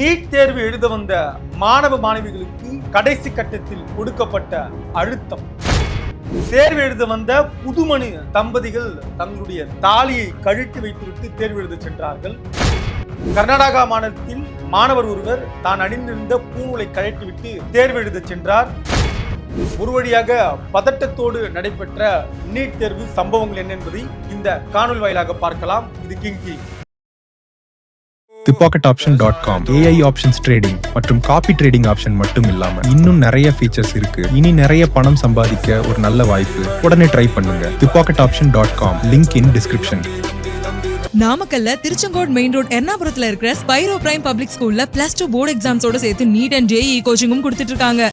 NEET தேர்வு எழுத வந்த மாணவ மாணவிகளுக்கு கடைசி கட்டத்தில் கொடுக்கப்பட்ட அழுத்தம். தேர்வு எழுத வந்த புதுமணி தம்பதிகள் தங்களுடைய தாலியை கழித்து வைத்துவிட்டு தேர்வு எழுத சென்றார்கள். கர்நாடகா மாநிலத்தில் மாணவர் ஒருவர் தான் அணிந்திருந்த பூநூலை கழட்டிவிட்டு தேர்வு எழுத சென்றார். ஒரு வழியாக பதட்டத்தோடு நடைபெற்ற நீட் தேர்வு சம்பவங்கள் என்ன என்பதை இந்த காணொலி வாயிலாக பார்க்கலாம். இது கிங்கி the pocket option dot com AI options trading மற்றும் காப்பி ட்ரேடிங் ஆப்ஷன் மட்டும் இல்லாம இன்னும் நிறைய ஃபீச்சர்ஸ் இருக்கு. இனி நிறைய பணம் சம்பாதிக்க ஒரு நல்ல வாய்ப்பு. உடனே ட்ரை பண்ணுங்க. The pocket option dot com link in description நாமக்கல்ல திருச்செங்கோடு மெயின் ரோட் எர்ணாபுரத்துல இருக்கிற ஸ்பைரோ பிரைம் பப்ளிக் ஸ்கூல்ல பிளஸ் டூ போர்டு எக்ஸாம்ஸோட சேர்த்து நீட் அண்ட் ஜேஇ கோச்சிங்கும் கொடுத்துட்டு இருக்காங்க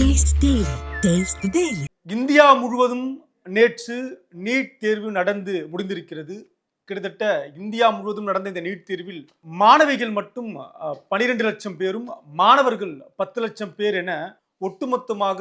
Taste Daily. Taste the Daily. India முழுவதும் நேற்று நீட் தேர்வு நடந்து முடிந்திருக்கிறது. கிட்டத்தட்ட இந்தியா முழுவதும் நடந்த இந்த நீட் தேர்வில் மாணவிகள் மட்டும் பனிரெண்டு லட்சம் பேரும் மாணவர்கள் பத்து லட்சம் பேர் என ஒட்டுமொத்தமாக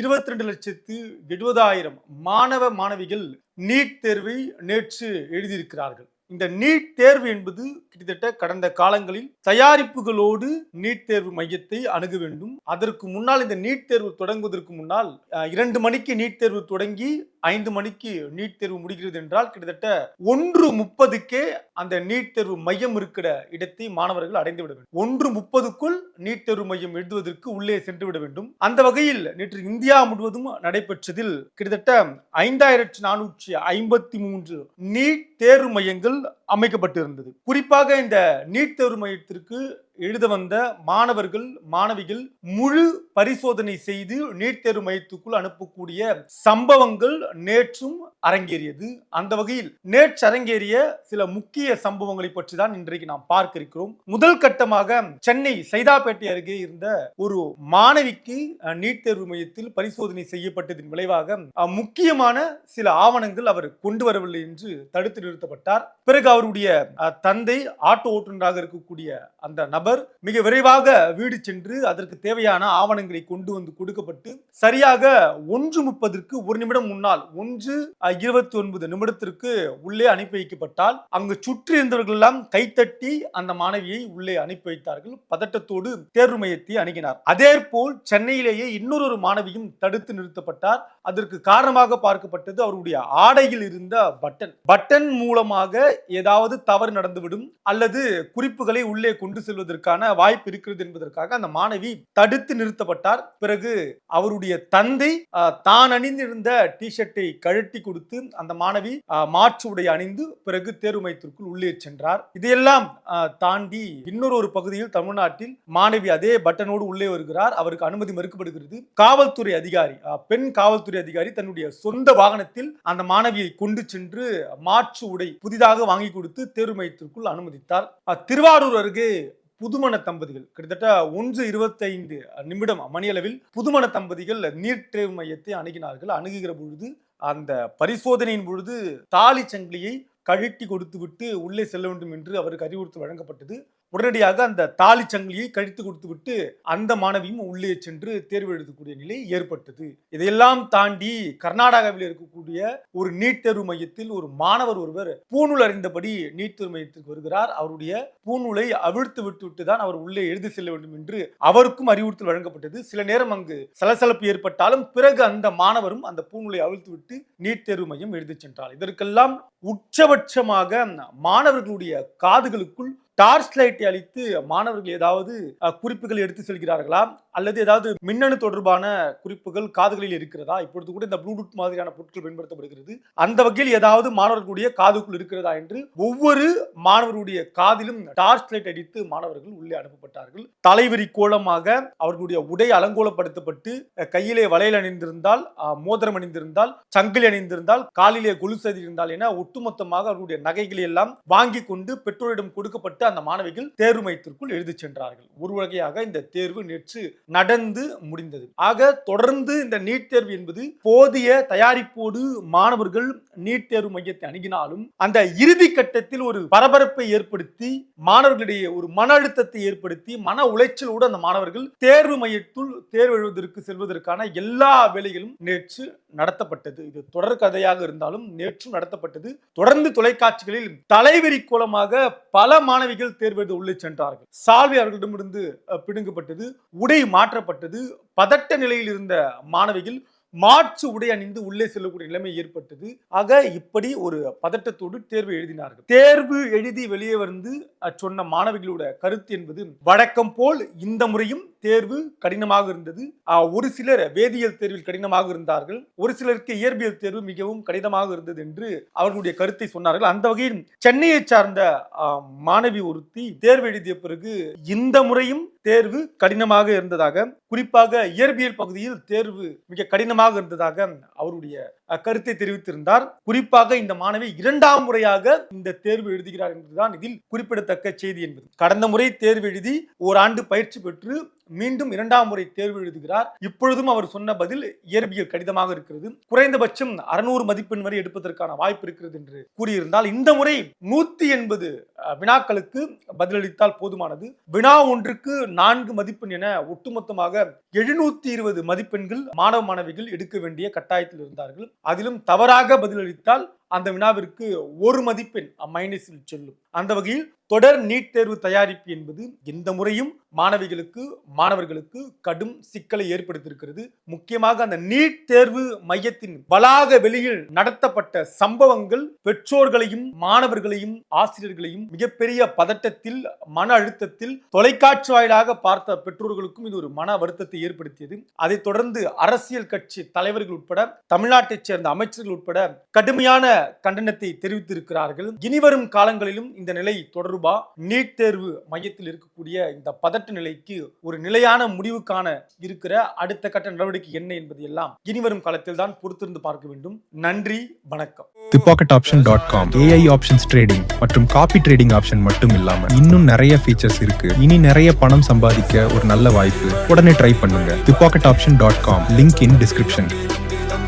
இருபத்தி ரெண்டு லட்சத்து எழுபதாயிரம் மாணவ மாணவிகள் நீட் தேர்வை நேற்று எழுதியிருக்கிறார்கள். இந்த நீட் தேர்வு என்பது கிட்டத்தட்ட கடந்த காலங்களில் தயாரிப்புகளோடு நீட் தேர்வு மையத்தை அணுக வேண்டும். அதற்கு முன்னால் இந்த நீட் தேர்வு தொடங்குவதற்கு முன்னால் இரண்டு மணிக்கு நீட் தேர்வு தொடங்கி ஐந்து மணிக்கு நீட் தேர்வு முடிகிறது என்றால் கிட்டத்தட்ட ஒன்று முப்பதுக்கே அந்த நீட் தேர்வு மையம் இருக்கிற இடத்தை மாணவர்கள் அடைந்து விட வேண்டும். ஒன்று முப்பதுக்குள் நீட் தேர்வு மையம் எழுதுவதற்கு உள்ளே சென்று விட வேண்டும். அந்த வகையில் நேற்று இந்தியா முழுவதும் நடைபெற்றதில் கிட்டத்தட்ட ஐந்தாயிரத்தி நானூற்றி ஐம்பத்தி மூன்று நீட் தேர்வு மையங்கள் அமைக்கப்பட்டிருந்தது. குறிப்பாக இந்த நீட் தேர்வு மையத்திற்கு எழுத வந்த மாணவர்கள் மாணவிகள் முழு பரிசோதனை செய்து நீட் தேர்வு மையத்துக்குள் அனுப்பக்கூடிய சம்பவங்கள் நேற்றும் அரங்கேறியது. அந்த வகையில் நேற்று அரங்கேறிய சில முக்கிய சம்பவங்களை பற்றி தான் இன்றைக்கு நாம் பார்க்க இருக்கிறோம் முதல் கட்டமாக சென்னை சைதாப்பேட்டை அருகே இருந்த ஒரு மாணவிக்கு நீட் தேர்வு மையத்தில் பரிசோதனை செய்யப்பட்டதன் விளைவாக முக்கியமான சில ஆவணங்கள் அவர் கொண்டு வரவில்லை என்று தடுத்து நிறுத்தப்பட்டார். பிறகு அவருடைய அஹ், தந்தை ஆட்டோ ஓட்டுநராக இருக்கக்கூடிய அந்த நபர் மிக விரைவாக வீடு சென்று அதற்கு தேவையான ஆவணங்களை கொண்டு வந்து கொடுக்கப்பட்டு சரியாக ஒன்று முப்பதற்கு ஒரு நிமிடம் முன்னால் ஒன்று இருபத்தி ஒன்பது நிமிடத்திற்கு உள்ளே அனுப்பி வைக்கப்பட்டால் அங்கு சுற்றி இருந்தவர்கள் எல்லாம் கைத்தட்டி அந்த மாணவியை உள்ளே அனுப்பி வைத்தார்கள். பதட்டத்தோடு தேர்வு மையத்தை அணுகினார். அதே போல் சென்னையிலேயே இன்னொரு மாணவியும் தடுத்து நிறுத்தப்பட்டார். அதற்கு காரணமாக பார்க்கப்பட்டது அவருடைய ஆடையில் இருந்த பட்டன். பட்டன் மூலமாக ஏதாவது தவறு நடந்துவிடும் அல்லது குறிப்புகளை உள்ளே கொண்டு செல்வதற்கான வாய்ப்பு இருக்கிறது என்பதற்காக அந்த மாணவி தடுத்து நிறுத்தப்பட்டார். பிறகு அவருடைய தந்தை ஆஹ், தான் அணிந்திருந்த டிஷர்ட்டை கழட்டி கொடுத்து அந்த மாணவி ஆஹ், மாற்று உடை அணிந்து பிறகு தேர்வு மையத்திற்குள் உள்ளே சென்றார். இதையெல்லாம் தாண்டி இன்னொரு ஒரு பகுதியில் தமிழ்நாட்டில் மாணவி அதே பட்டனோடு உள்ளே வருகிறார். அவருக்கு அனுமதி மறுக்கப்படுகிறது. காவல்துறை அதிகாரி பெண் காவல்துறை அதிகாரி தன்னுடைய சொந்த வாகனத்தில் அந்த மாணவியை கொண்டு சென்று மாற்று உடை புதிதாக வாங்கி கொடுத்து தேர்வு மையத்திற்குள் அனுமதித்தார். திருவாரூர் அருகே புதுமண தம்பதிகள் கிட்டத்தட்ட ஒன்று இருபத்தைந்து நிமிடம் மணியளவில் புதுமண தம்பதிகள் நீட் தேர்வு மையத்தை அணுகினார்கள். அணுகுகிற பொழுது அந்த பரிசோதனையின் பொழுது தாலி சங்கிலியை கழட்டி கொடுத்து விட்டு உள்ளே செல்ல வேண்டும் என்று அவருக்கு அறிவுறுத்தல் வழங்கப்பட்டது. உடனடியாக அந்த தாலி சங்கிலியை கழித்து கொடுத்து விட்டு அந்த மாணவியும் உள்ளே சென்று தேர்வு எழுதக்கூடிய நிலை ஏற்பட்டது. இதையெல்லாம் தாண்டி கர்நாடகாவில் இருக்கக்கூடிய ஒரு நீட் தேர்வு மையத்தில் ஒரு மாணவர் ஒருவர் பூநூல் அறிந்தபடி நீட் தேர்வு மையத்திற்கு வருகிறார். அவருடைய பூநூலை அவிழ்த்து விட்டுவிட்டு தான் அவர் உள்ளே எழுதி செல்ல வேண்டும் என்று அவருக்கும் அறிவுறுத்தல் வழங்கப்பட்டது. சில நேரம் அங்கு சலசலப்பு ஏற்பட்டாலும் பிறகு அந்த மாணவரும் அந்த பூநூலை அவிழ்த்து விட்டு நீட் தேர்வு மையம் எழுதி சென்றார். இதற்கெல்லாம் உச்சபட்சமாக மாணவர்களுடைய காதுகளுக்குள் டார்ச் லைட்டை அளித்து மாணவர்கள் ஏதாவது குறிப்புகள் எடுத்து செல்கிறார்களா? அல்லது ஏதாவது மின்னணு தொடர்பான குறிப்புகள் காதுகளில் இருக்கிறதா? இப்பொழுது கூட இந்த ப்ளூடூத் மாதிரியான பொருட்கள் பயன்படுத்தப்படுகிறது. அந்த வகையில் ஏதாவது மாணவர்களுடைய காதுக்குள் இருக்கிறதா என்று ஒவ்வொரு மாணவருடைய காதிலும் டார்ச் லைட் அடித்து மாணவர்கள் உள்ளே அனுப்பப்பட்டார்கள். தலைவரி கோலமாக அவர்களுடைய உடை அலங்கோலப்படுத்தப்பட்டு கையிலே வளையல் அணிந்திருந்தால் மோதிரம் அணிந்திருந்தால் சங்கிலி அணிந்திருந்தால் காலிலே கொலுசதி இருந்தால் என ஒட்டுமொத்தமாக அவர்களுடைய நகைகளை எல்லாம் வாங்கி கொண்டு பெற்றோரிடம் கொடுக்கப்பட்டு அந்த மாணவிகள் தேர்வு மையத்திற்குள் எழுதி சென்றார்கள். ஒரு வகையாக இந்த தேர்வு நேற்று நடந்து முடிந்தது. ஆக தொடர்ந்து இந்த நீட் தேர்வு என்பது போதிய தயாரிப்போடு மாணவர்கள் நீட் தேர்வு மையத்தை அணுகினாலும் அந்த இறுதி கட்டத்தில் ஒரு பரபரப்பை ஏற்படுத்தி மாணவர்களிடையே ஒரு மன அழுத்தத்தை ஏற்படுத்தி மன உளைச்சலோடு அந்த மாணவர்கள் தேர்வு மையத்துள் தேர்வு எழுவதற்கு செல்வதற்கான எல்லா வேலைகளும் நேற்று நடத்தப்பட்டது. இது தொடர் கதையாக இருந்தாலும் நேற்றும் நடத்தப்பட்டது. தொடர்ந்து தொலைக்காட்சிகளில் தலைவெறி கோலமாக பல மாணவிகள் தேர்வு எழுத உள்ளே சென்றார்கள். சால்வி அவர்களிடமிருந்து பிடுங்கப்பட்டது. உடை மாற்றப்பட்டது. பதட்ட நிலையில் இருந்த மாணவிகள் மாற்று உடை அணிந்து உள்ளே செல்லக்கூடிய நிலைமை ஏற்பட்டது. ஆக இப்படி ஒரு பதட்டத்தோடு தேர்வு எழுதினார்கள். தேர்வு எழுதி வெளியே வந்து சொன்ன மாணவிகளோட கருத்து என்பது வழக்கம் போல் இந்த முறையும் தேர்வு கடினமாக இருந்தது. ஒரு சிலர் வேதியியல் தேர்வில் கடினமாக இருந்தார்கள். ஒரு சிலருக்கு இயற்பியல் தேர்வு மிகவும் கடினமாக இருந்தது என்று அவர்களுடைய கருத்தை சொன்னார்கள். அந்த வகையில் சென்னையை சார்ந்த மாணவி ஒருத்தி தேர்வு எழுதிய பிறகு இந்த முறையும் தேர்வு கடினமாக இருந்ததாக குறிப்பாக இயற்பியல் பகுதியில் தேர்வு மிக கடினமாக இருந்ததாக அவருடைய கருத்தை தெரிவித்திருந்தார். குறிப்பாக இந்த மாணவி இரண்டாம் முறையாக இந்த தேர்வு எழுதுகிறார் என்பதுதான் இதில் குறிப்பிடத்தக்க செய்தி என்பது. கடந்த முறை தேர்வு எழுதி ஓராண்டு பயிற்சி பெற்று மீண்டும் இரண்டாம் முறை தேர்வு எழுதுகிறார். இப்பொழுதும் அவர் சொன்ன பதில் இயற்பியல் கடிதமாக இருக்கிறது. குறைந்தபட்சம் அறுநூறு மதிப்பெண் வரை எடுப்பதற்கான வாய்ப்பு இருக்கிறது என்று கூறியிருந்தால் இந்த முறை நூத்தி எண்பது வினாக்களுக்கு பதிலளித்தால் போதுமானது. வினா ஒன்றுக்கு நான்கு மதிப்பெண் என ஒட்டுமொத்தமாக எழுநூத்தி இருபது மதிப்பெண்கள் மாணவ மாணவிகள் எடுக்க வேண்டிய கட்டாயத்தில் இருந்தார்கள். அதிலும் தவறாக பதிலளித்தால் அந்த வினாவிற்கு ஒரு மதிப்பெண் மைனஸில் செல்லும். அந்த வகையில் தொடர் நீட் தேர்வு தயாரிப்பு என்பது இந்த முறையும் மாணவிகளுக்கு மாணவர்களுக்கு கடும் சிக்கலை ஏற்படுத்தியிருக்கிறது. முக்கியமாக அந்த நீட் தேர்வு மையத்தின் வளாக வெளியில் நடத்தப்பட்ட சம்பவங்கள் பெற்றோர்களையும் மாணவர்களையும் ஆசிரியர்களையும் மிகப்பெரிய பதட்டத்தில் மன அழுத்தத்தில் தொலைக்காட்சி வாயிலாக பார்த்த பெற்றோர்களுக்கும் இது ஒரு மன வருத்தத்தை ஏற்படுத்தியது. அதைத் தொடர்ந்து அரசியல் கட்சி தலைவர்கள் உட்பட தமிழ்நாட்டைச் சேர்ந்த அமைச்சர்கள் உட்பட கடுமையான கண்டனத்தை தெரிவித்திருக்கிறார்கள். இனிவரும் காலங்களிலும் இந்த நிலை தொடர்பா? நீட் தேர்வு மையத்தில் இருக்கக்கூடிய இந்த பதட்ட நிலைக்கு ஒரு நிலையான முடிவுக்கான இருக்கிற அடுத்த கட்ட நடவடிக்கை என்ன என்பது எல்லாம் இனிவரும் காலத்தில் தான் பொறுத்திருந்து பார்க்க வேண்டும். நன்றி வணக்கம். The pocket option dot com AI options trading மற்றும் காப்பி ட்ரேடிங் ஆப்ஷன் மட்டும் இல்லாம இன்னும் நிறைய ஃபீச்சர்ஸ் இருக்கு. இனி நிறைய பணம் சம்பாதிக்க ஒரு நல்ல வாய்ப்பு. உடனே ட்ரை பண்ணுங்க. The pocket option dot com link in description